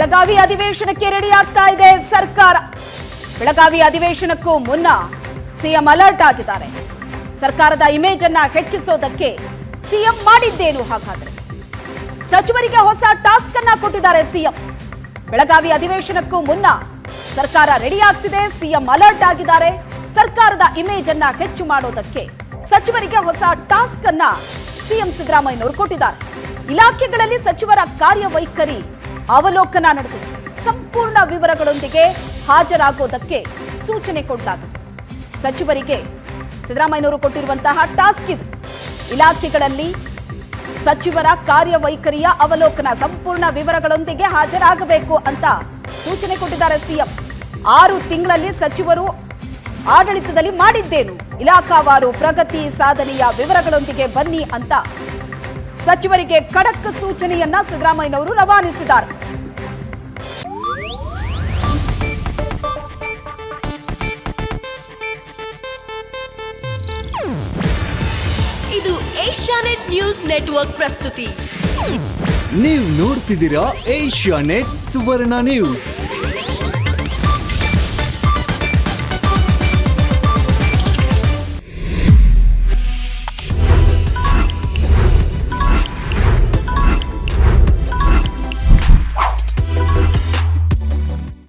ಬೆಳಗಾವಿ ಅಧಿವೇಶನಕ್ಕೆ ರೆಡಿ ಆಗ್ತಾ ಇದೆ ಸರ್ಕಾರ. ಬೆಳಗಾವಿ ಅಧಿವೇಶನಕ್ಕೂ ಮುನ್ನ ಸಿಎಂ ಅಲರ್ಟ್ ಆಗಿದ್ದಾರೆ. ಸರ್ಕಾರದ ಇಮೇಜ್ ಅನ್ನ ಹೆಚ್ಚಿಸೋದಕ್ಕೆ ಸಿಎಂ ಮಾಡಿದ್ದೇನು ಹಾಗಾದ್ರೆ? ಸಚಿವರಿಗೆ ಹೊಸ ಟಾಸ್ಕ್ ಅನ್ನ ಕೊಟ್ಟಿದ್ದಾರೆ ಸಿಎಂ. ಬೆಳಗಾವಿ ಅಧಿವೇಶನಕ್ಕೂ ಮುನ್ನ ಸರ್ಕಾರ ರೆಡಿ ಆಗ್ತಿದೆ ಸಿಎಂ ಅಲರ್ಟ್ ಆಗಿದ್ದಾರೆ. ಸರ್ಕಾರದ ಇಮೇಜ್ ಅನ್ನ ಹೆಚ್ಚು ಮಾಡೋದಕ್ಕೆ ಸಚಿವರಿಗೆ ಹೊಸ ಟಾಸ್ಕ್ ಅನ್ನ ಸಿಎಂ ಸಿದ್ದರಾಮಯ್ಯನವರು ಕೊಟ್ಟಿದ್ದಾರೆ. ಇಲಾಖೆಗಳಲ್ಲಿ ಸಚಿವರ ಕಾರ್ಯವೈಖರಿ ಅವಲೋಕನ ನಡೆದಿದೆ. ಸಂಪೂರ್ಣ ವಿವರಗಳೊಂದಿಗೆ ಹಾಜರಾಗೋದಕ್ಕೆ ಸೂಚನೆ ಕೊಡಲಾಗಿದೆ. ಸಚಿವರಿಗೆ ಸಿದ್ದರಾಮಯ್ಯನವರು ಕೊಟ್ಟಿರುವಂತಹ ಟಾಸ್ಕ್ ಇದು. ಇಲಾಖೆಗಳಲ್ಲಿ ಸಚಿವರ ಕಾರ್ಯವೈಖರಿಯ ಅವಲೋಕನ ಸಂಪೂರ್ಣ ವಿವರಗಳೊಂದಿಗೆ ಹಾಜರಾಗಬೇಕು ಅಂತ ಸೂಚನೆ ಕೊಟ್ಟಿದ್ದಾರೆ ಸಿಎಂ. ಆರು ತಿಂಗಳಲ್ಲಿ ಸಚಿವರು ಆಡಳಿತದಲ್ಲಿ ಮಾಡಿದ್ದೇನು? ಇಲಾಖಾವಾರು ಪ್ರಗತಿ ಸಾಧನೆಯ ವಿವರಗಳೊಂದಿಗೆ ಬನ್ನಿ ಅಂತ ಸಚಿವರಿಗೆ ಖಡಕ್ ಸೂಚನೆಯನ್ನ ಸಿದ್ದರಾಮಯ್ಯನವರು ರವಾನಿಸಿದ್ದಾರೆ. ಇದು ಏಷ್ಯಾನೆಟ್ ನ್ಯೂಸ್ ನೆಟ್ವರ್ಕ್ ಪ್ರಸ್ತುತಿ. ನೀವು ನೋಡ್ತಿದ್ದೀರಾ ಏಷ್ಯಾ ನೆಟ್ ಸುವರ್ಣ ನ್ಯೂಸ್.